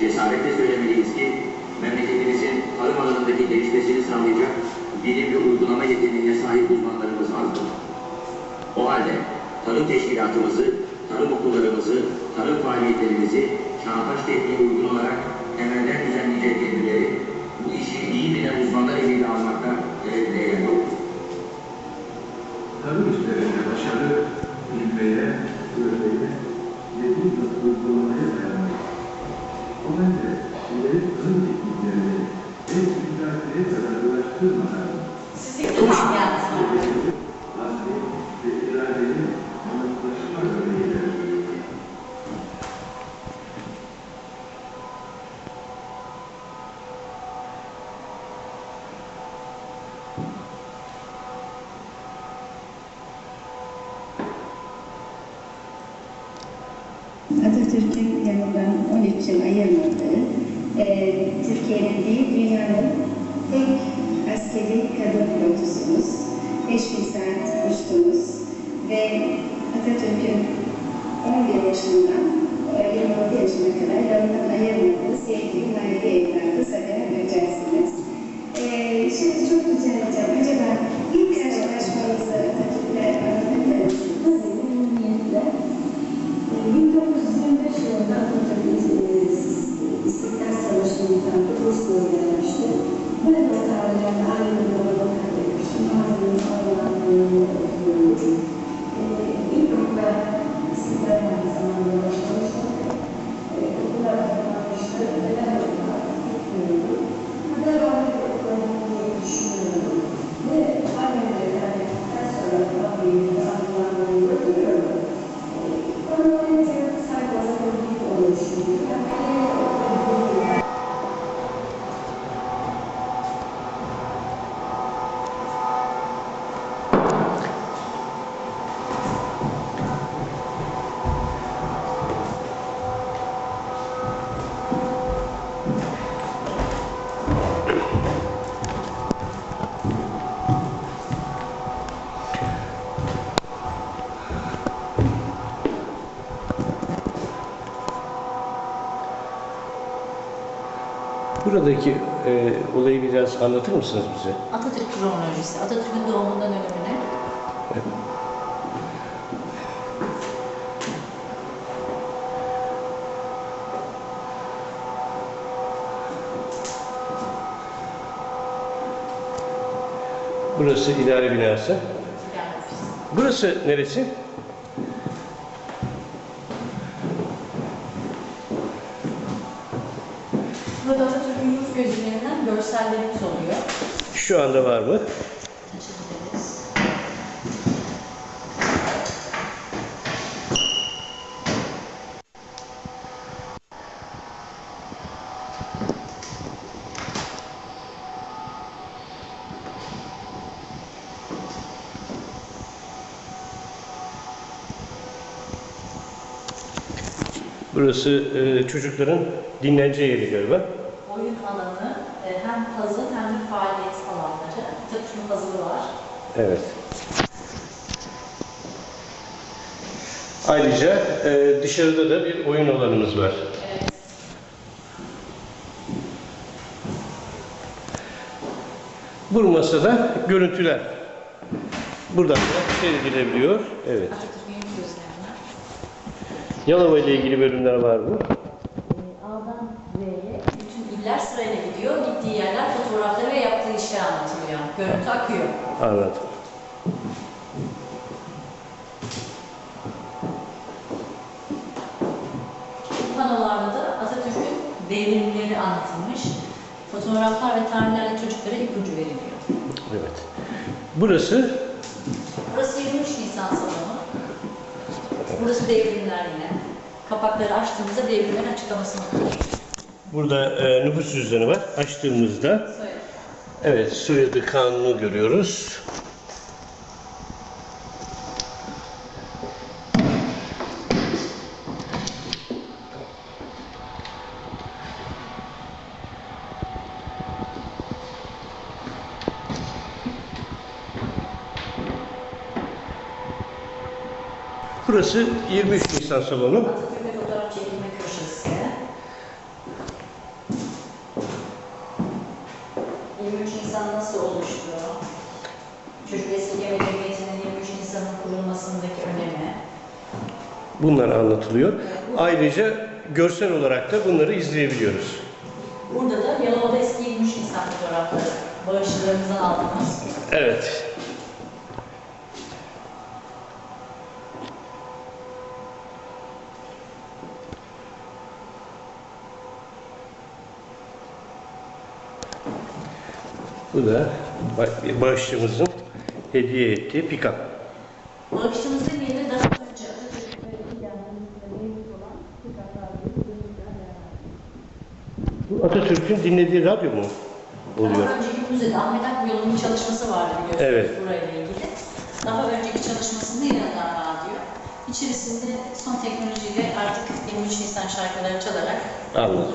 cesaretle söylemeliyiz ki memleketimizin tarım alanındaki gelişmesini sağlayacak bilim ve uygulama yeteneğine sahip uzmanlarımız azdır. O halde tarım teşkilatımızı, tarım okullarımızı, tarım faaliyetlerimizi çağdaş tekniğe uygun olarak temelden düzenleyecek tedbirleri bu işi iyi bilen uzmanlar eliyle almakta tereddüt yer yoktur. tarım işlerinde başarı, bilmeye, görmeye ve bir uygulamaya. O halde ileri tarım Atatürk'ün yanından 13 yıl ayırmadığı, e, Türkiye'nin değil dünyanın tek askeri kadın pilotusunuz. 5000 saat uçtunuz ve Atatürk'ün 11 yaşından e, 26 yaşına kadar yanından ayırmadığı sevgili manevi evladı Thank you. Buradaki e, olayı biraz anlatır mısınız bize? Atatürk kronolojisi, Atatürk'ün doğumundan ölümüne. Burası idare binası. Burası neresi? Burada Atatürk'ün yurt gözlerinden görsellerimiz oluyor. Şu anda var mı? Burası e, çocukların dinlence yeri galiba. Oyun alanı e, hem puzzle hem de faaliyet alanları. Atatürk'ün puzzle'ı var. Evet. Ayrıca e, dışarıda da bir oyun alanımız var. Evet. Bu masada görüntüler. Buradan da seyredilebiliyor. Evet. Gözlerinden. Yalova ile ilgili bölümler var mı? E, A'dan Z'ye bütün iller sırayla gidiyor. Gittiği yerler fotoğrafları ve yaptığı işler anlatılıyor. Görüntü akıyor. Anladım. Bu panolarda da Atatürk'ün devrimleri anlatılmış. Fotoğraflar ve tarihlerle çocuklara ipucu veriliyor. Evet. Burası Burası 23 Nisan salonu. Burası devrimler yine. Kapakları açtığımızda devrimlerin açıklamasını okuyoruz. Burada e, nüfus cüzdanı var. Açtığımızda Söyle. evet soyadı kanunu görüyoruz. Burası 23 Nisan salonu. 23 Nisan nasıl oluşuyor? Çocuk Esirgeme Cemiyeti'nin 23 Nisan'ın kurulmasındaki önemi. Bunlar anlatılıyor. Ayrıca görsel olarak da bunları izleyebiliyoruz. Burada da Yalova'da eski 23 Nisan fotoğrafları. Bağışçılarımızdan aldığımız. Evet. Bu da ba- bağışçımızın hediye ettiği pikap. Bağışçımız demeyelim daha önce Bu Atatürk'ün dinlediği radyo mu oluyor? Daha önceki müzede Ahmet Akyol'un çalışması vardı biliyorsunuz Evet. burayla ilgili. Daha önceki çalışmasında yayınlanan radyo. İçerisinde son teknolojiyle artık 23 Nisan şarkıları çalarak Anladım.